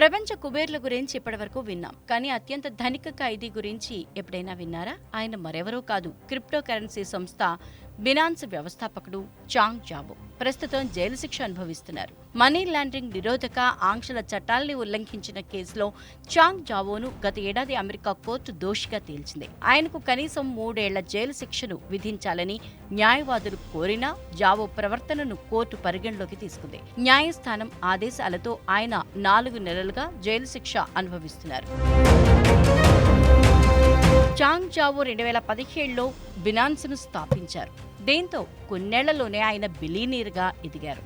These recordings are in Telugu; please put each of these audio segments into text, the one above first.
ప్రపంచ కుబేర్ల గురించి ఇప్పటివరకు విన్నాం. కానీ అత్యంత ధనిక ఖైదీ గురించి ఎప్పుడైనా విన్నారా? ఆయన మరెవరో కాదు. క్రిప్టో కరెన్సీ సంస్థ బినాన్స్ వ్యవస్థాపకుడు చాంగ్ జాబో. ప్రస్తుతం జైలు శిక్ష అనుభవిస్తున్నారు. మనీ లాండరింగ్ నిరోధక ఆంక్షల చట్టాల్ని ఉల్లంఘించిన కేసులో చాంగ్ జావోను గత ఏడాది అమెరికా కోర్టు దోషిగా తేల్చింది. ఆయనకు కనీసం మూడేళ్ళ జైలు శిక్షను విధించాలని న్యాయవాదులు కోరినా జావో ప్రవర్తనను కోర్టు పరిగణలోకి తీసుకుంది. న్యాయస్థానం ఆదేశాలతో ఆయన నాలుగు నెలలుగా జైలు శిక్ష అనుభవిస్తున్నారు. చాంగ్ జావో రెండు వేల పదిహేడులో బినాన్స్ను స్థాపించారు. దీంతో కొన్నేళ్ళలోనే ఆయన బిలీనీర్గా ఎదిగారు.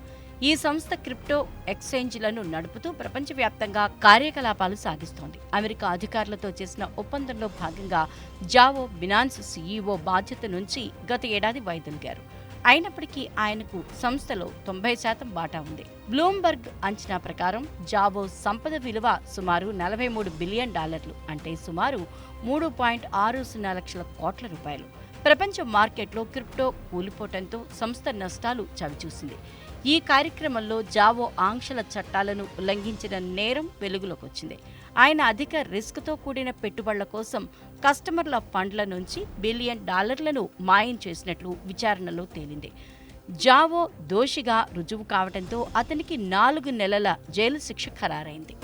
ఈ సంస్థ క్రిప్టో ఎక్స్చేంజ్లను నడుపుతూ ప్రపంచవ్యాప్తంగా కార్యకలాపాలు సాగిస్తోంది. అమెరికా అధికారులతో చేసిన ఒప్పందంలో భాగంగా జావో బినాన్స్ సీఈఓ బాధ్యత నుంచి గత ఏడాది వైదొలిగారు. అయినప్పటికీ ఆయనకు సంస్థలో తొంభై శాతం వాటా ఉంది. బ్లూంబర్గ్ అంచనా ప్రకారం జావో సంపద విలువ సుమారు నలభై మూడు బిలియన్ డాలర్లు అంటే సుమారు మూడు పాయింట్ ఆరు సున్నా లక్షల కోట్ల రూపాయలు. ప్రపంచ మార్కెట్లో క్రిప్టో కూలిపోవడంతో సంస్థ నష్టాలు చవిచూసింది. ఈ కార్యక్రమంలో జావో ఆంక్షల చట్టాలను ఉల్లంఘించిన నేరం వెలుగులోకి వచ్చింది ఆయన అధిక రిస్క్తో కూడిన పెట్టుబడుల కోసం కస్టమర్ల ఫండ్ల నుంచి బిలియన్ డాలర్లను మాయం చేసినట్లు విచారణలో తేలింది. జావో దోషిగా రుజువు కావడంతో అతనికి నాలుగు నెలల జైలు శిక్ష ఖరారైంది.